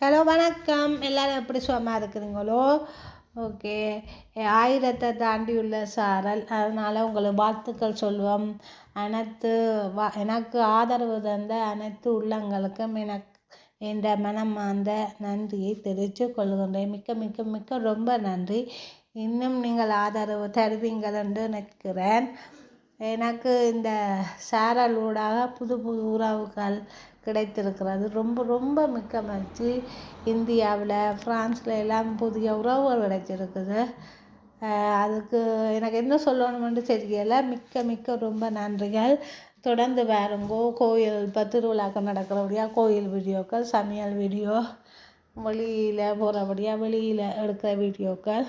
Hello வணக்கம். எல்லோரும் எப்படி சுவமாக இருக்கிறீங்களோ? ஓகே. ஆயிரத்தை தாண்டி உள்ள சாரல். அதனால் உங்களுக்கு வாழ்த்துக்கள் சொல்லுவோம் அனைத்து வா எனக்கு ஆதரவு தந்த அனைத்து உள்ளங்களுக்கும் எனக்கு என்ற மனமார்ந்த நன்றியை தெரிவித்து கொள்கின்றேன். மிக்க மிக்க மிக்க ரொம்ப நன்றி. இன்னும் நீங்கள் ஆதரவு தருவீங்கள் என்று நினைக்கிறேன். எனக்கு இந்த சாரல் ஊடாக புது புது உறவுகள் கிடைத்திருக்கிறது. ரொம்ப ரொம்ப மிக்க மகிழ்ச்சி. இந்தியாவில் ஃப்ரான்ஸில் எல்லாம் புதிய உறவுகள் கிடைச்சிருக்குது. அதுக்கு எனக்கு என்ன சொல்லணுமென்று தெரியலை. மிக்க மிக்க ரொம்ப நன்றிகள். தொடர்ந்து வேறுங்கோ கோயில் இப்போ திருவிழாக்கள் நடக்கிறபடியாக கோயில் வீடியோக்கள் சமையல் வீடியோ வெளியில் போகிறபடியாக வெளியில் எடுக்கிற வீடியோக்கள்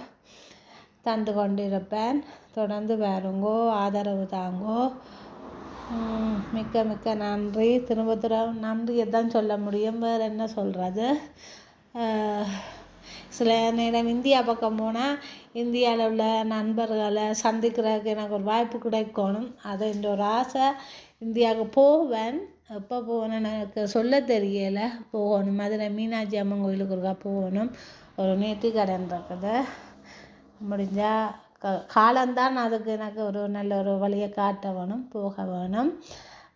தந்து கொண்டிருப்பேன். தொடர்ந்து வேறுங்கோ ஆதரவு தாங்கோ. மிக்க மிக்க நன்றி. திரும்ப திரும்ப நன்றியை தான் சொல்ல முடியும். வேறு என்ன சொல்கிறது சில நேரம் இந்தியா பக்கம் போனால் இந்தியாவில் உள்ள நண்பர்களை சந்திக்கிறதுக்கு எனக்கு ஒரு வாய்ப்பு கிடைக்கணும். அது இந்த ஒரு ஆசை. இந்தியாவுக்கு போவேன். எப்போ போகணும்னு எனக்கு சொல்ல தெரியலை. போகணும். மதுரை மீனாட்சி அம்மன் கோயிலுக்கு ஒருக்கா போகணும். ஒரு நேர்த்தி கடன் இருக்குது முடிஞ்சால் காலம்தான் அதுக்கு எனக்கு ஒரு நல்ல ஒரு வழியை காட்ட வேணும் போக வேணும்.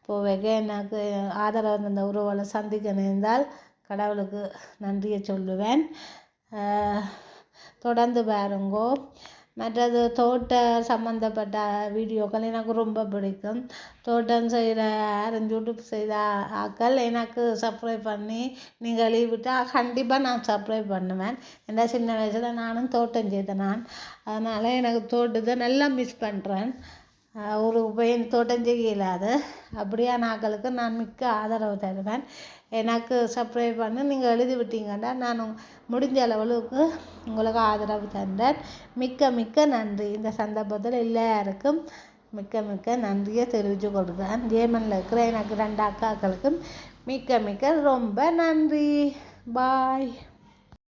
போவேக எனக்கு ஆதரவு தந்த உறவுகளை சந்திக்க நேர்ந்தால் கடவுளுக்கு நன்றியை சொல்லுவேன். தொடர்ந்து பாருங்கோ. மற்றது தோட்ட சம்மந்தப்பட்ட வீடியோக்கள் எனக்கு ரொம்ப பிடிக்கும். தோட்டம் செய்கிற யாரும் யூடியூப் செய்த ஆக்கள் எனக்கு சப்ஸ்கிரைப் பண்ணி நீங்கள் லீவ் விட்டால் கண்டிப்பாக நான் சப்ஸ்கிரைப் பண்ணுவேன். ஏன்னா சின்ன வயசில் நானும் தோட்டம் செய்தேன் நான். அதனால் எனக்கு தோட்டத்தை நல்லா மிஸ் பண்ணுறேன் ஒரு உபயன் தோட்டம் செய்ய அப்படியான ஆக்களுக்கு நான் மிக்க ஆதரவு தருவேன். எனக்கு சப்ஸ்கிரைப் பண்ணி நீங்கள் எழுதி விட்டீங்கன்னா நான் முடிஞ்ச அளவுக்கு உங்களுக்கு ஆதரவு தந்தேன். மிக்க மிக்க நன்றி. இந்த சந்தர்ப்பத்தில் எல்லாருக்கும் மிக்க மிக்க நன்றியை தெரிவித்து கொடுக்குறேன் ஜேமனில் இருக்கிற எனக்கு ரெண்டு அக்காக்களுக்கும் மிக்க மிக்க ரொம்ப நன்றி. பாய்